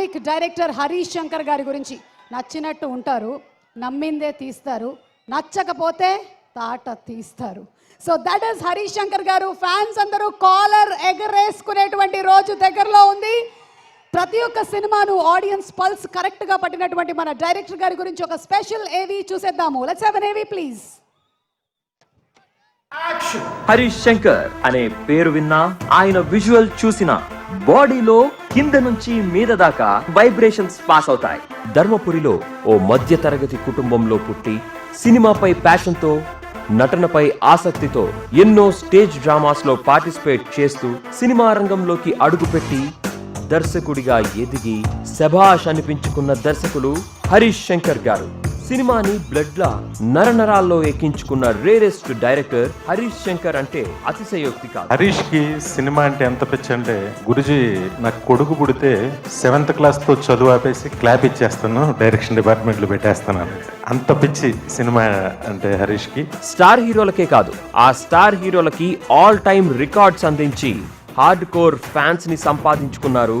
Remake director Harish Shankar గారి గురించి నచ్చినట్టు ఉంటారు నమ్మిందే తీస్తారు నచ్చకపోతే తాట తీస్తారు. So that is Harish Shankar garu. Fans అందరూ కాలర్ ఎగరేసుకునేటువంటి రోజు దగ్గరలో ఉంది. ప్రతి ఒక్క సినిమాను ఆడియన్స్ పల్స్ కరెక్ట్గా పట్టినటువంటి మన డైరెక్టర్ గారి గురించి ఒక స్పెషల్ ఏవి చూసేద్దాము. లెట్స్ హావ్ ఎన్ ఏవి ప్లీజ్ హరీష్ శంకర్ అనే పేరు విన్నా ఆయన విజువల్ చూసిన బాడీలో కింద నుంచి మీద దాకా వైబ్రేషన్స్ పాస్ అవుతాయి. ధర్మపురిలో ఓ మధ్య తరగతి కుటుంబంలో పుట్టి సినిమాపై ప్యాషన్తో నటనపై ఆసక్తితో ఎన్నో స్టేజ్ డ్రామాస్లో పార్టిసిపేట్ చేస్తూ సినిమా రంగంలోకి అడుగుపెట్టి దర్శకుడిగా ఎదిగి శభాష్ అనిపించుకున్న దర్శకులు హరీష్ శంకర్ గారు. సినిమాని బ్లడ్ లా నరనరాల్లో ఎక్కించుకున్న రేరెస్ట్ డైరెక్టర్ హరీష్ శంకర్ అంటే అతిశయోక్తి కాదు హరీష్కి సినిమా అంటే ఎంత పిచ్చి అంటే గురుజీ నాకు కొడుకు పుడితే సెవెంత్ క్లాస్తో చదువు ఆపేసి క్లాప్ ఇచ్చేస్తాను డైరెక్షన్ డిపార్ట్మెంట్లో పెట్టేస్తాను. అంత పిచ్చి సినిమా అంటే హరీష్కి స్టార్ హీరోలకే కాదు ఆ స్టార్ హీరోలకి ఆల్ టైమ్ రికార్డ్స్ అందించి హార్డ్ కోర్ ఫ్యాన్స్ని సంపాదించుకున్నారు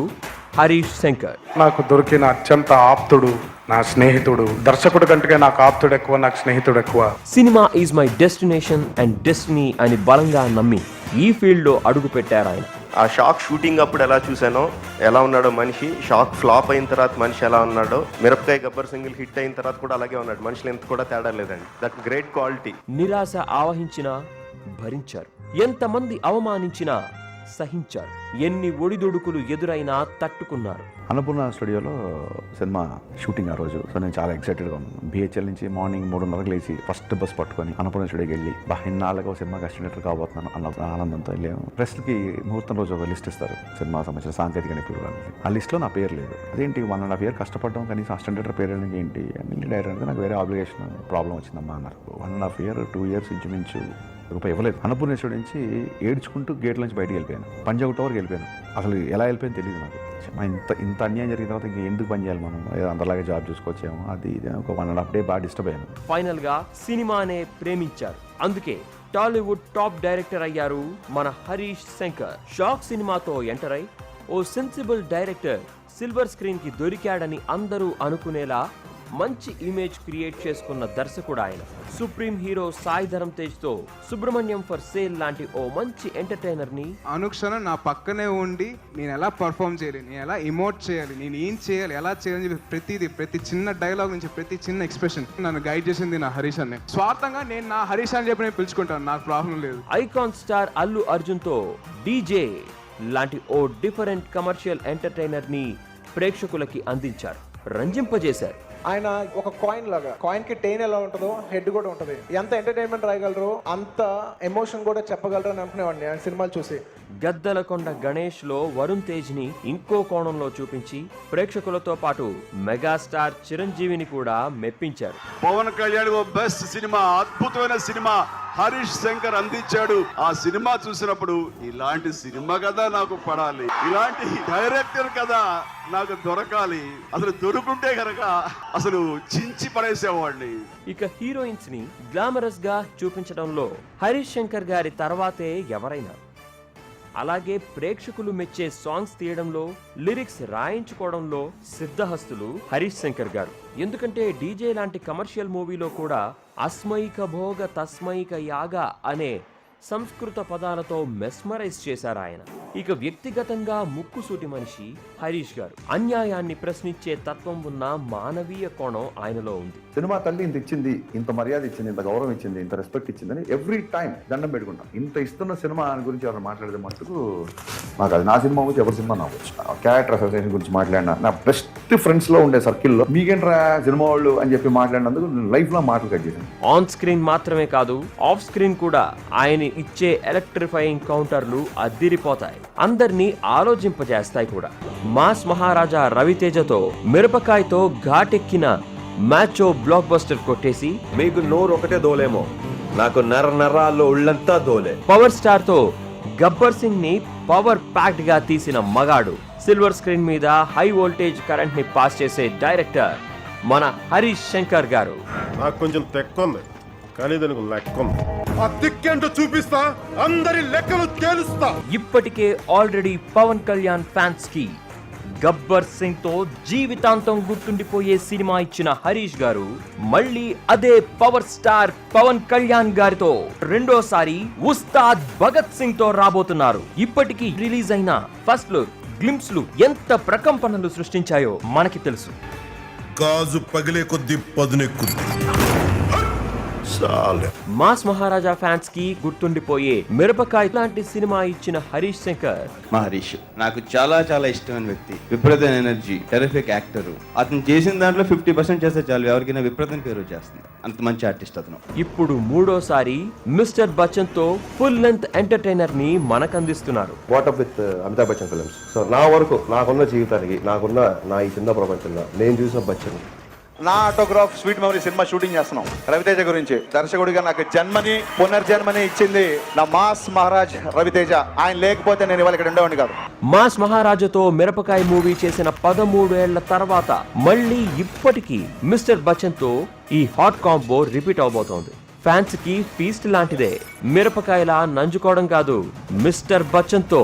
హరీష్ శంకర్. నాకు దొరికిన అత్యంత ఆప్తుడు నా స్నేహితుడు. దర్శకుడు కంటే నాకు ఆప్తుడు ఎక్కువ నాకు స్నేహితుడు ఎక్కువ. Cinema is my destination and destiny అని బలంగా నమ్మి ఈ ఫీల్డ్లో అడుగు పెట్టారు ఆయన. ఆ షాక్ షూటింగ్ అప్పుడు ఎలా చూసానో ఎలా ఉన్నాడో మనిషి షాక్ ఫ్లాప్ అయిన తర్వాత మనిషి ఎలా ఉన్నాడో మిరపకాయ గబ్బర్ సింగిల్ హిట్ అయిన తర్వాత కూడా అలాగే ఉన్నాడు. మనుషులు ఎంత కూడా తేడా లేదండి. That great quality. నిరాశ ఆవహించినా భరించారు. ఎంతమంది అవమానించినా సహించారు ఎన్ని ఒడిదుడుకులు ఎదురైనా తట్టుకున్నారు. అన్నపూర్ణ స్టూడియోలో సినిమా షూటింగ్ ఆ రోజు. సో నేను చాలా ఎక్సైటెడ్గా ఉన్నాను. బిహెచ్ఎల్ నుంచి మార్నింగ్ మూడున్నరకు లేచి ఫస్ట్ బస్ పట్టుకొని అన్నపూర్ణ స్టూడియోకి వెళ్ళి బా ఇన్నాళ్ళగా సినిమా అసిస్టెంట్ కాబోతున్నాను అన్న ఆనందంతో వెళ్ళాము. ప్రెస్కి ముహూర్తం రోజు ఒక లిస్ట్ ఇస్తారు సినిమా సంబంధించిన సాంకేతిక నిపుణులు అనేది ఆ లిస్ట్లో నా పేరు లేదు. అదేంటి వన్ అండ్ హాఫ్ ఇయర్ కష్టపడడం కనీసం అసిస్టెంట్ పేరు అనేది ఏంటి? అని డైరెక్టర్ నాకు వేరే ఆబ్లిగేషన్ ప్రాబ్లం వచ్చిందమ్మా అన్నారు. One and half year two years ఇంచుమించు రూపాయి ఇవ్వలేదు. అన్నపూర్ణేశ్వరి నుంచి ఏడ్చుకుంటూ గేట్ నుంచి బయటికి వెళ్ళిపోయాను. పంజాబ్ టవర్కి వెళ్ళిపోయాను. అసలు ఎలా వెళ్ళిపోయింది తెలియదు నాకు. మా ఇంత ఇంత అన్యాయం జరిగిన తర్వాత ఇంకా ఎందుకు పని చేయాలి మనం? ఏదో అందరిలాగే జాబ్ చూసుకొచ్చాము అది ఇది ఒక వన్ అండ్ హాఫ్ డే బాగా డిస్టర్బ్ అయ్యాను. ఫైనల్గా సినిమానే ప్రేమించారు. అందుకే టాలీవుడ్ టాప్ డైరెక్టర్ అయ్యారు మన హరీష్ శంకర్. షాక్ సినిమాతో ఎంటర్ అయి ఓ సెన్సిబుల్ డైరెక్టర్ సిల్వర్ స్క్రీన్కి దొరికాడని అందరూ అనుకునేలా మంచి ఇమేజ్ క్రియేట్ చేసుకున్న దర్శకుడు ఆయన. సుప్రీం హీరో సాయి ధరం తేజ్తో సుబ్రహ్మణ్యం ఫర్ సేల్ లాంటి ఓ మంచి ఎంటర్టైనర్ని అనుక్షణం నా పక్కనే ఉండి నేను ఎలా పర్ఫామ్ చేయాలి నేను ఎలా ఇమోట్ చేయాలి నేను ఏం చేయాలి ఎలా చేయాలని చెప్పి ప్రతిదీ ప్రతి చిన్న డైలాగ్ నుంచి ప్రతి చిన్న ఎక్స్ప్రెషన్ నన్ను గైడ్ చేసింది నా హరీష్ అన్నే. స్వార్థంగా నేను నా హరీష్ అని చెప్పి నేను పిలుచుకుంటాను నాకు ప్రాబ్లం లేదు. ఐకాన్ స్టార్ అల్లు అర్జున్తో డీజే లాంటి ఓ డిఫరెంట్ కమర్షియల్ ఎంటర్టైనర్ని ప్రేక్షకులకి అందించారు. రంజింపజేశారు. ఆయన ఒక కాయిన్ లాగా. కాయిన్కి టెయిన్ ఎలా ఉంటుందో హెడ్ కూడా ఉంటుంది. ఎంత ఎంటర్టైన్మెంట్ రాయగలరు అంత ఎమోషన్ కూడా చెప్పగలరు అని అనుకునేవాడిని ఆయన సినిమాలు చూసి. గద్దలకొండ గణేష్లో వరుణ్ తేజ్ని ఇంకో కోణంలో చూపించి ప్రేక్షకులతో పాటు మెగాస్టార్ చిరంజీవిని కూడా మెప్పించారు. పవన్ కళ్యాణ్ ఓ బెస్ట్ సినిమా అద్భుతమైన సినిమా. హరీష్ శంకర్ అందించాడు. ఆ సినిమా చూసినప్పుడు ఇలాంటి సినిమా కదా నాకు పడాలి. ఇలాంటి డైరెక్టర్ కదా నాకు దొరకాలి. అసలు దొరుకుంటే కనుక అసలు చించి పడేసేవాడిని. ఇక హీరోయిన్స్ని గ్లామరస్గా చూపించడంలో హరీష్ శంకర్ గారి తర్వాతే ఎవరైనా. అలాగే ప్రేక్షకులు మెచ్చే సాంగ్స్ తీయడంలో లిరిక్స్ రాయించుకోవడంలో సిద్ధహస్తులు హరీష్ శంకర్ గారు. ఎందుకంటే డీజే లాంటి కమర్షియల్ మూవీలో కూడా అస్మైక భోగ తస్మైక యాగ అనే సంస్కృత పదాలతో మెస్మరైజ్ చేశారు ఆయన ఇక వ్యక్తిగతంగా ముక్కుసూటి మనిషి హరీష్ గారు. అన్యాయాన్ని ప్రశ్నించే తత్వం ఉన్న మానవీయ కోణం ఆయనలో ఉంది. సినిమా తల్లి ఇంత ఇచ్చింది ఇంత మర్యాద ఇచ్చింది ఇంత గౌరవం ఇచ్చింది ఇంత రెస్పెక్ట్ ఇచ్చిందని ఎవ్రీ టైం దండం పెట్టుకుంటాం. ఇంత ఇస్తున్న సినిమా గురించి ఎవరు మాట్లాడితే మట్టుకు నాకు అది నా సినిమా గురించి ఎవరి సినిమా నాకు క్యారెక్టర్ అసోసియేషన్ గురించి మాట్లాడినా నా బెస్ట్ ఫ్రెండ్స్లో ఉండే సర్కిల్లో మీకేంట్రా సినిమా వాళ్ళు అని చెప్పి మాట్లాడినందుకు నేను లైఫ్లో మాటలు కట్ చేశాను. ఆన్ స్క్రీన్ మాత్రమే కాదు ఆఫ్ స్క్రీన్ కూడా ఆయన ఇచ్చే ఎలక్ట్రిఫైయింగ్ కౌంటర్లు అద్దిరిపోతాయి అందరినీ ఆలోచింపజేస్తాయి కూడా. మాస్ మహారాజా రవితేజతో మిరపకాయతో ఘాటెక్కిన మ్యాచో బ్లాక్ బస్టర్ కొట్టేసి మీకు నోరు ఒకటే దోలేమో. నాకు నర నరాల్లో ఉళ్ళంతా దోలే. పవర్ స్టార్తో గబ్బర్ సింగ్ని పవర్ ప్యాక్డ్గా తీసిన మగాడు. సిల్వర్ స్క్రీన్ మీద హై వోల్టేజ్ కరెంట్ని పాస్ చేసే డైరెక్టర్ మన హరీష్ శంకర్ గారు. నాకు కొంచెం తెక్కుంది. కానీ దానికి లెక్క ఉంది ఆ చూపిస్తా అందరి లెక్కలు తేలుస్తా. ఇప్పటికే ఆల్రెడీ పవన్ కళ్యాణ్ ఫ్యాన్స్కి గబ్బర్ సింగ్తో జీవితాంతం గుర్తుండిపోయే సినిమా ఇచ్చిన హరీష్ గారు మళ్ళీ అదే పవర్ స్టార్ పవన్ కళ్యాణ్ గారితో రెండోసారి ఉస్తాద్ భగత్ సింగ్తో రాబోతున్నారు. ఇప్పటికీ రిలీజ్ అయిన ఫస్ట్ లుక్ గ్లింప్స్లు ఎంత ప్రకంపనలు సృష్టించాయో మనకి తెలుసు. గాజు పగిలే కొద్ది పదునెక్కుద్ది. చాలే. మాస్ మహారాజా ఫ్యాన్స్కి గుర్తుండిపోయే మిరపకాయ లాంటి సినిమా ఇచ్చిన హరీష్ శంకర్. మా హరీష్ నాకు చాలా చాలా ఇష్టమైన వ్యక్తి విప్రతన్ ఎనర్జీ టెరిఫిక్ యాక్టర్ అతను చేసిన దాంట్లో ఫిఫ్టీ పర్సెంట్ చేస్తే చాలు ఎవరికైనా విప్రతన్ పేరు వచ్చేస్తుంది. అంత మంచి ఆర్టిస్ట్ అతను. ఇప్పుడు మూడోసారి మిస్టర్ బచ్చన్తో ఫుల్ లెంత్ ఎంటర్టైనర్ని మనకందిస్తున్నారు. What up with Amitabh Bachchan films so నా వరకు నాకున్న జీవితానికి నాకున్న నా ఈ చిన్న ప్రపంచంలో నేను చూసిన Bachchan. Naa autograph sweet memory cinema shooting చేస్తున్నాం. రవితేజ గురించి. దర్శకుడిగా నాకు జన్మని పునర్జన్మని ఇచ్చింది నా మాస్ మహారాజ్ రవితేజ. ఆయన లేకపోతే నేను ఇవాళ ఇక్కడ ఉండేవాడిని కాదు. మాస్ మహారాజుతో మిరపకాయ మూవీ చేసిన పదమూడేళ్ళ తర్వాత మళ్ళీ ఇప్పటికీ మిస్టర్ బచ్చన్తో ఈ హాట్ కాంబో రిపీట్ అవబోతోంది. ఫ్యాన్స్కి ఫీస్ట్ లాంటిదే. మిరపకాయలా నంజుకోవడం కాదు మిస్టర్ బచ్చన్తో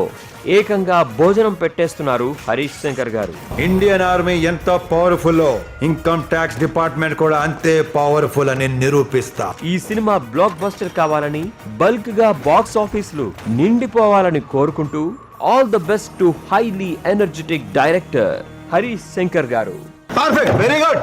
ఏకంగా భోజనం పెట్టేస్తున్నారు హరీష్ శంకర్ గారు. ఇండియన్ ఆర్మీ ఎంత పవర్ఫుల్ ఇన్కమ్ ట్యాక్స్ డిపార్ట్మెంట్ కూడా అంతే పవర్ఫుల్ అని నిరూపిస్తా. ఈ సినిమా బ్లాక్ బస్టర్ కావాలని బల్క్గా బాక్స్ ఆఫీసులు నిండిపోవాలని కోరుకుంటూ all the best to highly energetic director Harish Shankar garu. Perfect very good